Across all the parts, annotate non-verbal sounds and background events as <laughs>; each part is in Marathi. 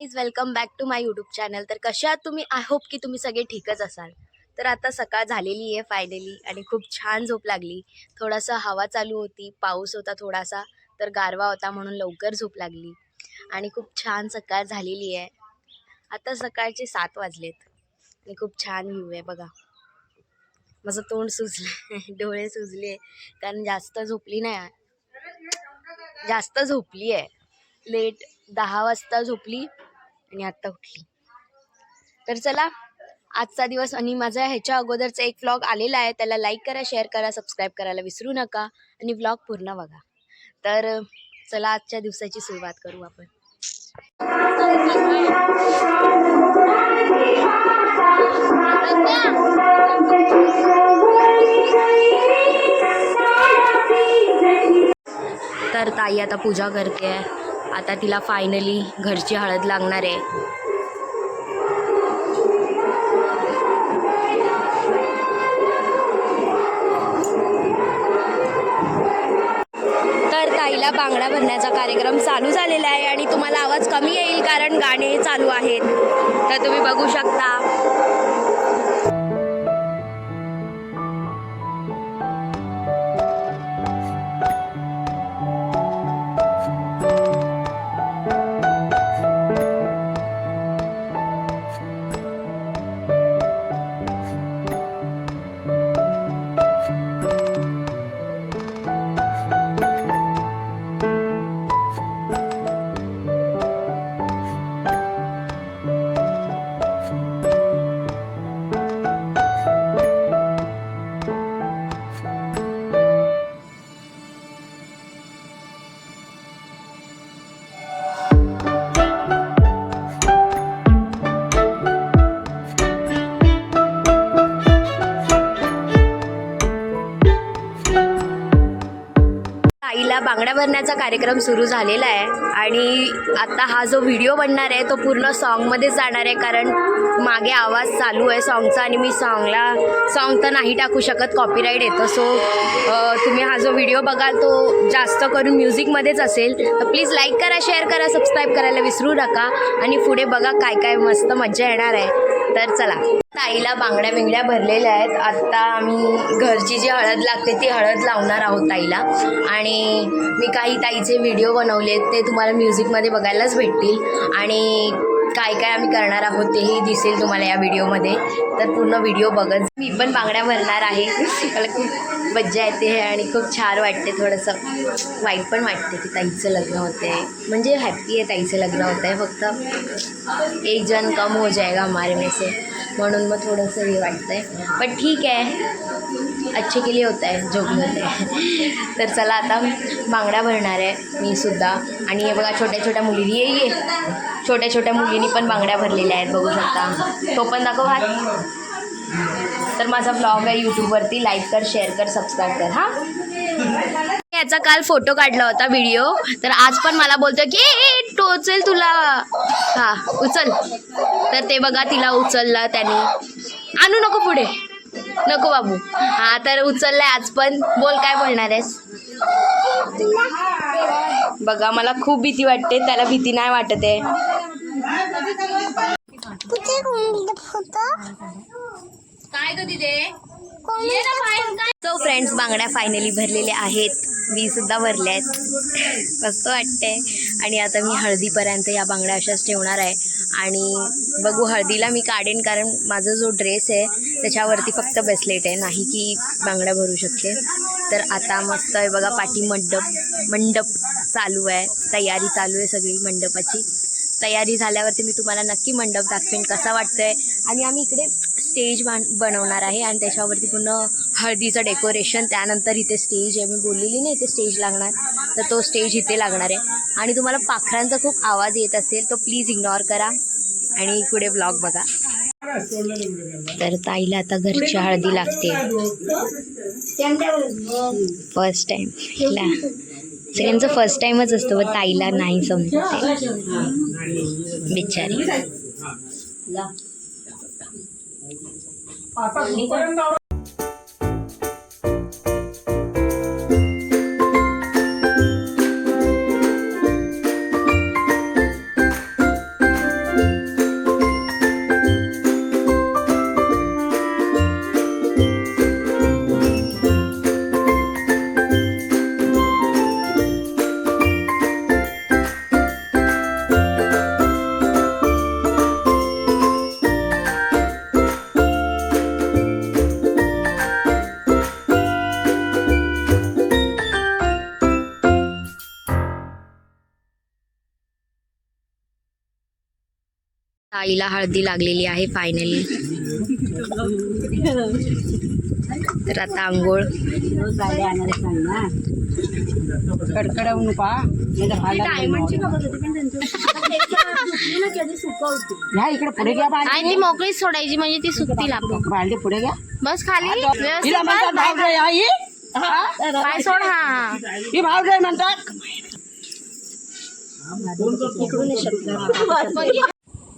Please welcome back to my YouTube channel तर कशा आहात तुम्ही? आय होप की तुम्ही सगळे ठीकच असाल. तर आता सकाळ झालेली आहे फायनली आणि खूप छान झोप लागली. थोडासा हवा चालू होती पाऊस होता थोडासा तर गारवा होता म्हणून लवकर झोप लागली. आणि खूप छान सकाळ झालेली आहे. आता सकाळचे सात वाजलेत. आणि खूप छान व्ह्यू आहे बघा. माझं तोंड सुजलं <laughs> डोळे सुजले कारण जास्त झोपली नाही जास्त झोपली आहे. लेट दहा वाजता झोपली आणि आत्ता उठली. तर चला आजचा दिवस आणि माझा ह्याच्या अगोदरचा एक व्लॉग आलेला आहे. त्याला लाईक करा शेअर करा सबस्क्राईब करायला विसरू नका आणि व्लॉग पूर्ण बघा. तर चला आजच्या दिवसाची सुरुवात करू आपण. तर ताई आता पूजा करते आहे आता तिला फायनली घरची हळद लागणार आहे. तर ताईला बांगडा भरण्याचा कार्यक्रम चालू झालेला आहे आणि तुम्हाला आवाज कमी येईल कारण गाणे चालू आहेत. तर तुम्ही बघू शकता. बांगड्या भरण्याचा कार्यक्रम सुरू झालेला आहे. आणि आता हा जो व्हिडिओ बनणार आहे तो पूर्ण सॉन्गमध्येच जाणार आहे. कारण मागे आवाज चालू आहे सॉन्गचा आणि मी सॉन्गला सॉन्ग तर नाही टाकू शकत कॉपीराईट येतं. सो तुम्ही हा जो व्हिडिओ बघाल तो जास्त करून म्युझिकमध्येच असेल. तर प्लीज लाईक करा शेअर करा सबस्क्राईब करायला विसरू नका. आणि पुढे बघा काय काय मस्त मज्जा येणार आहे. तर चला. ताईला बांगड्या बिंगड्या भरलेल्या आहेत. आत्ता आम्ही घरची जी हळद लागते ती हळद लावणार आहोत ताईला. आणि मी काही ताईचे व्हिडिओ बनवलेत ते तुम्हाला म्युझिकमध्ये बघायलाच भेटतील. आणि काय काय आम्ही करणार आहोत तेही दिसेल तुम्हाला या व्हिडिओमध्ये. तर पूर्ण व्हिडिओ बघत मी पण बांगड्या भरणार आहे. मला खूप मज्जा येते आणि खूप छान वाटते थोडंसं. वाईट पण वाटते की ताईचं लग्न होते म्हणजे हॅप्पी आहे ताईचं लग्न होतं आहे फक्त एक जण कम हो जाएगा हमारे में से. म्हणून मग थोडंसं हे वाटतं आहे पण ठीक आहे. अच्छे के लिए होता आहे जो भी तर चला आता बांगड्या भरणार आहे मी सुद्धा. आणि हे बघा छोट्या छोट्या मुली ये ये. छोट्या छोट्या मुलींनी पण बांगड्या भरलेल्या आहेत बघू शकता. तो पण दाखव हात. तर माझा ब्लॉग आहे यूट्यूबवरती लाईक कर शेअर कर सबस्क्राईब कर. हां? याचा काल फोटो काढला होता व्हिडिओ तर आज पण मला बोलतो की "ए, ए, टोचेल तुला. हा उचल. तर ते बघा तिला उचलला त्याने. आणू नको पुढे. नको बाबू. हा तर उचललाय आज पण. बोल काय बोलणार आहेस? बघा मला खूप भीती वाटते. त्याला भीती नाही वाटत आहे. काय ग तिथे सो फ्रेंड्स बांगड्या फायनली भरलेल्या आहेत. वीसुद्धा भरल्या आहेत. मस्त वाटते आणि आता मी हळदीपर्यंत या बांगड्या अशाच ठेवणार आहे. आणि बघू हळदीला मी काढेन कारण माझा जो ड्रेस आहे त्याच्यावरती फक्त ब्रेसलेट आहे. नाही की बांगड्या भरू शकते. तर आता मस्त आहे बघा पाठी मंडप मंडप चालू आहे. तयारी चालू आहे सगळी मंडपाची. तयारी झाल्यावरती मी तुम्हाला नक्की मंडप दाखवेन कसा वाटतोय. आणि आम्ही इकडे स्टेज बांध बनवणार आहे. आणि त्याच्यावरती पूर्ण हळदीचं डेकोरेशन त्यानंतर इथे स्टेज आहे. मी बोललेली नाही इथे स्टेज लागणार. तर तो स्टेज इथे लागणार आहे. आणि तुम्हाला पाखरांचा खूप आवाज येत असेल तो प्लीज इग्नोर करा. आणि पुढे ब्लॉग बघा. तर ताईला आता घरची हळदी लागते. फर्स्ट टाइम हिला सगळ्यांचं फर्स्ट टाइमच असतं व ताईला नाही समजते बिचारी. ताईला हळदी लागलेली आहे फायनली तर आता आंघोळ. कडकडवू नका ह्या इकडे पुढे घ्या बाळा. आणि ती मोकळीच सोडायची म्हणजे ती सुकतील आपण. बाळडी पुढे घ्या. बस खाली. हिला व्यवस्थित म्हणतात बस. भावडे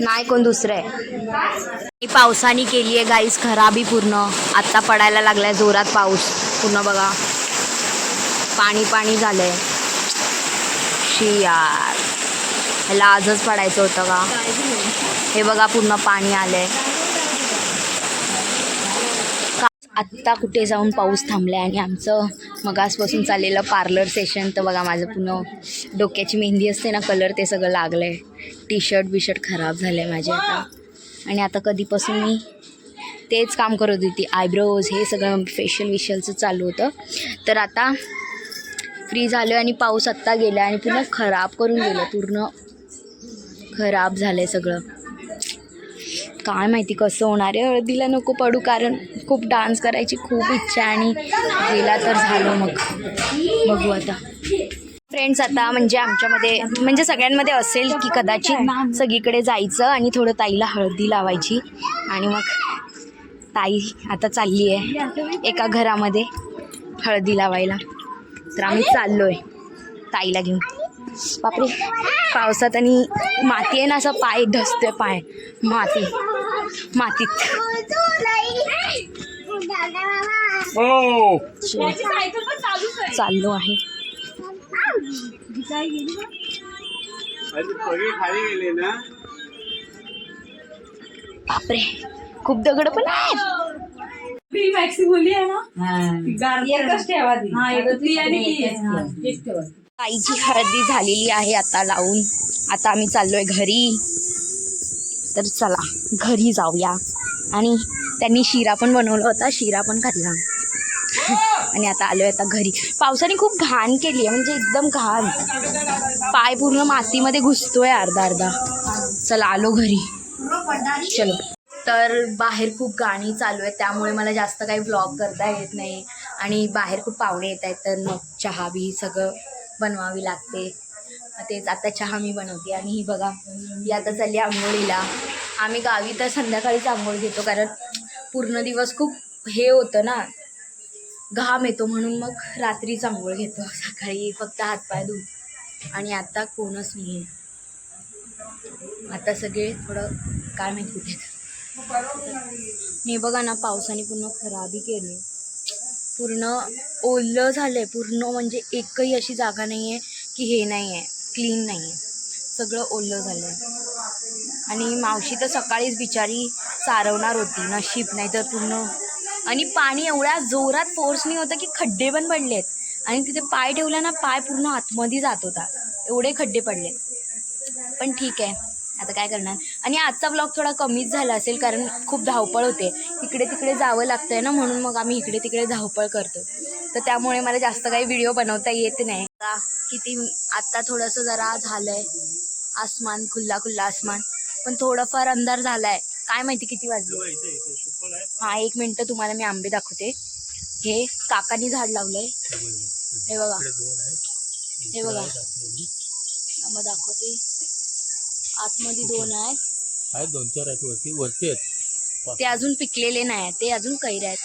नाही कोण दुसरं आहे? पावसाने केली आहे गाईस खराबी पूर्ण. आत्ता पडायला लागलाय जोरात पाऊस. पूर्ण बघा. पाणी पाणी झालंय. शी यार. ह्याला आजच पडायचं होतं का? हे बघा पूर्ण पाणी आलंय. का- आत्ता कुठे जाऊन पाऊस थांबलाय आणि आमचं मगासपासून चाललेलं पार्लर सेशन तर बघा माझं पूर्ण डोक्याची मेहंदी असते ना कलर ते सगळं लागलं आहे टी शर्ट बिशर्ट खराब झालं आहे माझे आता. आणि आता कधीपासून मी तेच काम करत होती. आयब्रोज हे सगळं फेशियल विशियलचं चालू होतं. तर आता फ्री झालं आणि पाऊस आत्ता गेला आणि पूर्ण खराब करून गेलं. पूर्ण खराब झालं आहे सगळं. काय माहिती कसं होणार आहे. हळदीला नको पडू कारण खूप डान्स करायची खूप इच्छा आहे आणि गेला तर झालं मग. बघू आता. फ्रेंड्स आता म्हणजे आमच्यामध्ये म्हणजे सगळ्यांमध्ये असेल की कदाचित सगळीकडे जायचं आणि थोडं ताईला हळदी लावायची. आणि मग ताई आता चालली आहे एका घरामध्ये हळदी लावायला. तर आम्ही चाललो आहे ताईला घेऊन. बापरे. पावसात आणि माती आहे ना असं पाय ढसते पाय. माती. मातीत चाललो आहे. खाली गेले ना बापरे. खूप दगड पण आहेत. आईची हळदी झालेली आहे आता लावून. आता आम्ही चाललोय घरी. तर चला घरी जाऊया. आणि त्यांनी शिरा पण बनवला होता. शिरा पण खाल्ला. आणि आता आलोय आता घरी. पावसाने खूप घाण केली आहे. म्हणजे एकदम घाण. पाय पूर्ण मातीमध्ये घुसतोय अर्धा अर्धा. चला आलो घरी. चलो. तर बाहेर खूप गाणी चालू आहेत. त्यामुळे मला जास्त काही व्लॉग करता येत नाही. आणि बाहेर खूप पाहुणे येत आहेत. तर मग चहा बी सगळं बनवावी लागते. तेच आता चहा मी बनवते आणि ही बघा ही आता चालली आंघोळीला. आम्ही गावी तर संध्याकाळीच आंघोळ घेतो कारण पूर्ण दिवस खूप हे होतं ना घाम येतो म्हणून मग रात्रीच आंघोळ घेतो. सकाळी फक्त हातपाय धुत आणि आता कोणच नाही. आता सगळे थोडं काय माहिती कुठे. मी बघा ना पावसाने पूर्ण खराबी केली. पूर्ण ओलं झालं आहे पूर्ण म्हणजे एकही अशी जागा नाही आहे की हे नाही आहे क्लीन नाही आहे सगळं ओलं झालं आहे आणि मावशी तर सकाळीच बिचारी चारवणार होती नशीब नाही तर पूर्ण. आणि पाणी एवढ्या जोरात फोर्सनी होतं की खड्डे पण पडले आहेत आणि तिथे पाय ठेवला ना पाय पूर्ण आतमध्ये जात होता. एवढे खड्डे पडले पण ठीक आहे. आता काय करणार? आणि आजचा ब्लॉग थोडा कमीच झाला असेल कारण खूप धावपळ होते. इकडे तिकडे जावं लागतंय ना म्हणून मग आम्ही इकडे तिकडे धावपळ करतो. तर त्यामुळे मला जास्त काही व्हिडिओ बनवता येत नाही. का किती आत्ता थोडंसं जरा झालंय आसमान खुल्ला खुल्ला आसमान. पण थोडंफार अंधार झालाय. काय माहिती किती वाजले? हा एक मिनटं तुम्हाला मी आंबे दाखवते. हे काकानी झाड लावलंय. हे बघा. हे बघा. मग दाखवते. आतमध्ये दोन आहेत. आहेत दोन चार आहेत वरती. वरती आहेत. ते अजून पिकलेले नाही आहेत. ते अजून कैऱ्या आहेत.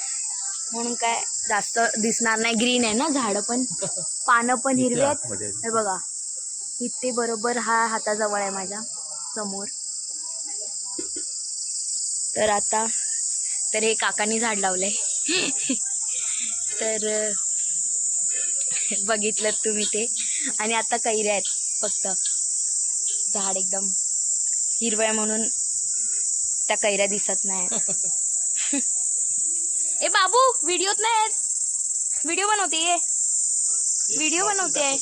म्हणून काय जास्त दिसणार नाही. ग्रीन आहे ना झाडं पण. <laughs> पानं पण हिरवी आहेत. हे बघा. इथे बरोबर हा हाताजवळ आहे माझ्या. समोर. तर आता तर हे काकांनी झाड लावलंय. <laughs> तर बघितलं तुम्ही ते. आणि आता कैऱ्या आहेत फक्त. झाड एकदम हिरवळ म्हणून त्या कैऱ्या दिसत नाहीत <laughs> ए बाबू व्हिडिओत नाही व्हिडिओ बनवते ये. व्हिडिओ बनवते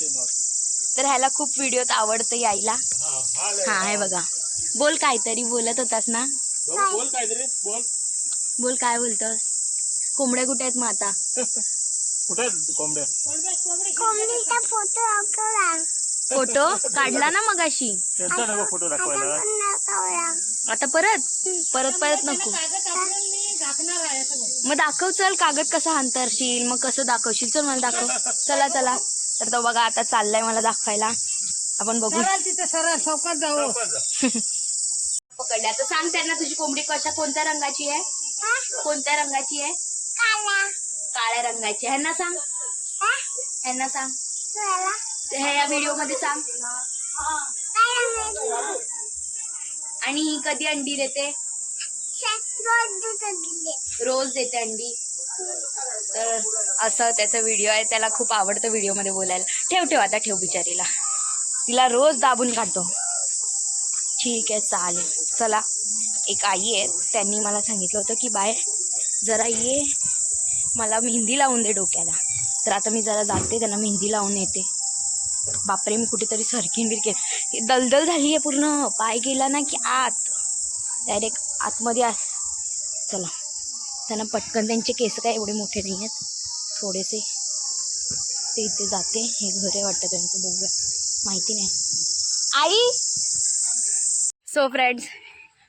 तर ह्याला खूप व्हिडिओत आवडतं यायला. हा हे बघा. बोल काहीतरी बोलत होतास ना? बोल काहीतरी बोल. बोल काय बोलतोस? कोंबड्या कुठे आहेत मग आता? <laughs> कुठे आहेत कोंबड्या? फोटो काढला ना मगाशी. फोटो दाखवायला. आता परत? परत परत नको. मग दाखव चल कागद कसा हांतरशील मग कसं दाखवशील. चल मला दाखव. चला चला. तर तो बघा आता चाललाय मला दाखवायला. आपण बघू. सरळ जाऊ. पकडल्या तर सांग त्यांना तुझी कोंबडी कशा कोणत्या रंगाची आहे? कोणत्या रंगाची आहे? काळ्या रंगाची आहे. ह्यांना सांग. ह्यांना सांग. हे या व्हिडिओमध्ये सांग. आणि ही कधी अंडी देते? रोज देते अंडी. तर असं त्याचा व्हिडिओ आहे. त्याला खूप आवडतं व्हिडिओमध्ये बोलायला. ठेव ठेव आता ठेव बिचारीला. तिला रोज दाबून काढतो. ठीक आहे चालेल. चला. एक आई आहे त्यांनी मला सांगितलं होतं की बाय जरा ये. मला मेहंदी लावून दे डोक्याला. तर आता मी जरा जाते त्यांना मेहंदी लावून येते. बापरे मी कुठेतरी सरकीन बिरकेन. दलदल झाली आहे पूर्ण. पाय गेला ना की आत. डायरेक्ट आतमध्ये आ चला. त्यांना पटकन त्यांचे केस काय एवढे मोठे नाही आहेत. थोडेसे. ते इथे जाते. हे घर आहे वाटतं त्यांचं बघूया. माहिती नाही. आई! सो फ्रेंड्स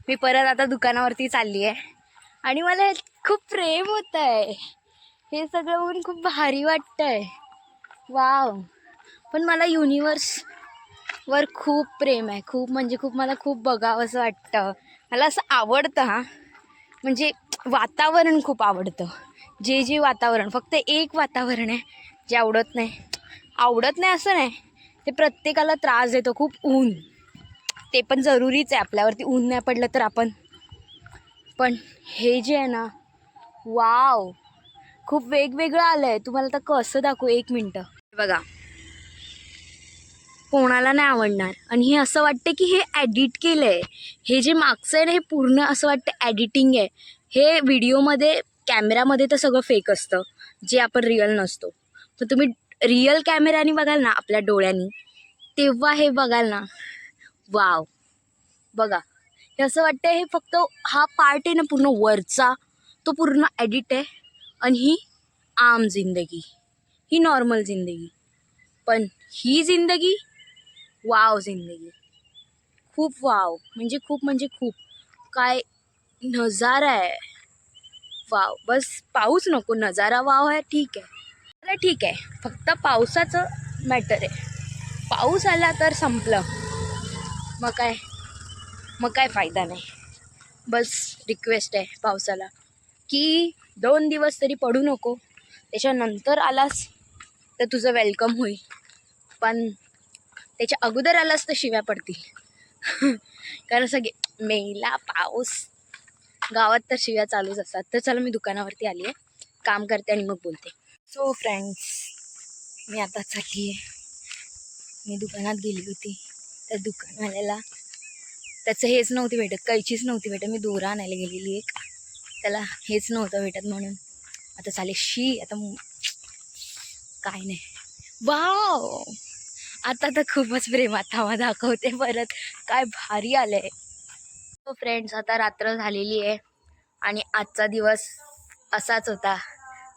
मी परत आता दुकानावरती चालली आहे. आणि मला खूप प्रेम होत आहे हे सगळं बघून खूप भारी वाटतं आहे वाव पण मला युनिवर्सवर खूप प्रेम आहे. खूप म्हणजे खूप मला खूप बघावं असं वाटतं. मला असं आवडतं हां. म्हणजे वातावरण खूप आवडतं. जे जे वातावरण फक्त एक वातावरण आहे जे आवडत नाही. आवडत नाही असं नाही. ते प्रत्येकाला त्रास देतो. खूप ऊन. ते पण जरुरीच आहे. आपल्यावरती ऊन नाही पडलं तर आपण. पण हे जे आहे ना वाव. खूप वेगवेगळं आलं आहे तुम्हाला तर कसं दाखवू? एक मिनटं. बघा. कोणाला नाही आवडणार. आणि हे असं वाटतं की हे ॲडिट केलं आहे हे जे मागचं आहे ना हे पूर्ण असं वाटतं ॲडिटिंग आहे. हे व्हिडिओमध्ये कॅमेरामध्ये तर सगळं फेक असतं जे आपण रिअल नसतो. तर तुम्ही रिअल कॅमेऱ्याने बघाल ना आपल्या डोळ्यांनी तेव्हा हे बघाल ना. वाव बघा. हे असं वाटतं हे फक्त हा पार्ट आहे ना पूर्ण वरचा. तो पूर्ण ॲडिट आहे. आणि ही आम जिंदगी. ही नॉर्मल जिंदगी. पण ही जिंदगी वाव जिंदगी. खूप वाव. म्हणजे खूप म्हणजे खूप. काय नजारा आहे. वाव. बस पाऊस नको. नजारा वाव आहे ठीक आहे. मला ठीक आहे. फक्त पावसाचं मॅटर आहे. पाऊस आला तर संपलं. मग काय? मग काय फायदा नाही. बस रिक्वेस्ट आहे पावसाला. की दोन दिवस तरी पडू नको. त्याच्यानंतर आलास तर तुझं वेलकम होईल. पण त्याच्या अगोदर आलास तर शिव्या पडतील. कारण सगळे मेला पाऊस. गावात तर शिव्या चालूच असतात. तर चला मी दुकानावरती आली आहे. काम करते आणि मग बोलते. सो फ्रेंड्स मी आता चालली आहे. मी दुकानात गेली होती. त्या दुकानवाल्याला त्याचं हेच नव्हती भेटत. कैचीच नव्हती भेटत. मी दोरा आणायला गेलेली एक. त्याला हेच नव्हतं भेटत म्हणून. आता चालेल. शी आता काय नाही. वाव आता तर खूपच प्रेमात थांबा दाखवते परत. काय भारी आलंय. हो तो फ्रेंड्स आता रात्र झालेली आहे आणि आजचा दिवस असाच होता.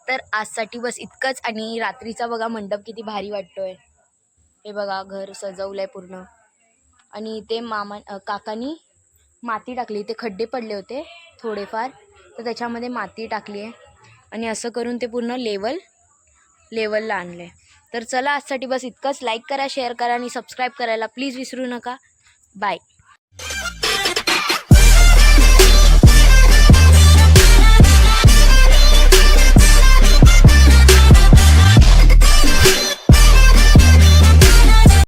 तर आजसाठी बस इतकंच आणि रात्रीचा बघा मंडप किती भारी वाटतोय. हे बघा घर सजवलंय पूर्ण. आणि इथे मामा काकानी माती टाकली. इथे खड्डे पडले होते थोडेफार. तर त्याच्यामध्ये माती टाकली आहे. आणि असं करून ते पूर्ण लेवल लेवलला आणलं आहे तर चला आजसाठी बस इतकंच. लाईक करा शेअर करा आणि सबस्क्राईब करायला प्लीज विसरू नका. बाय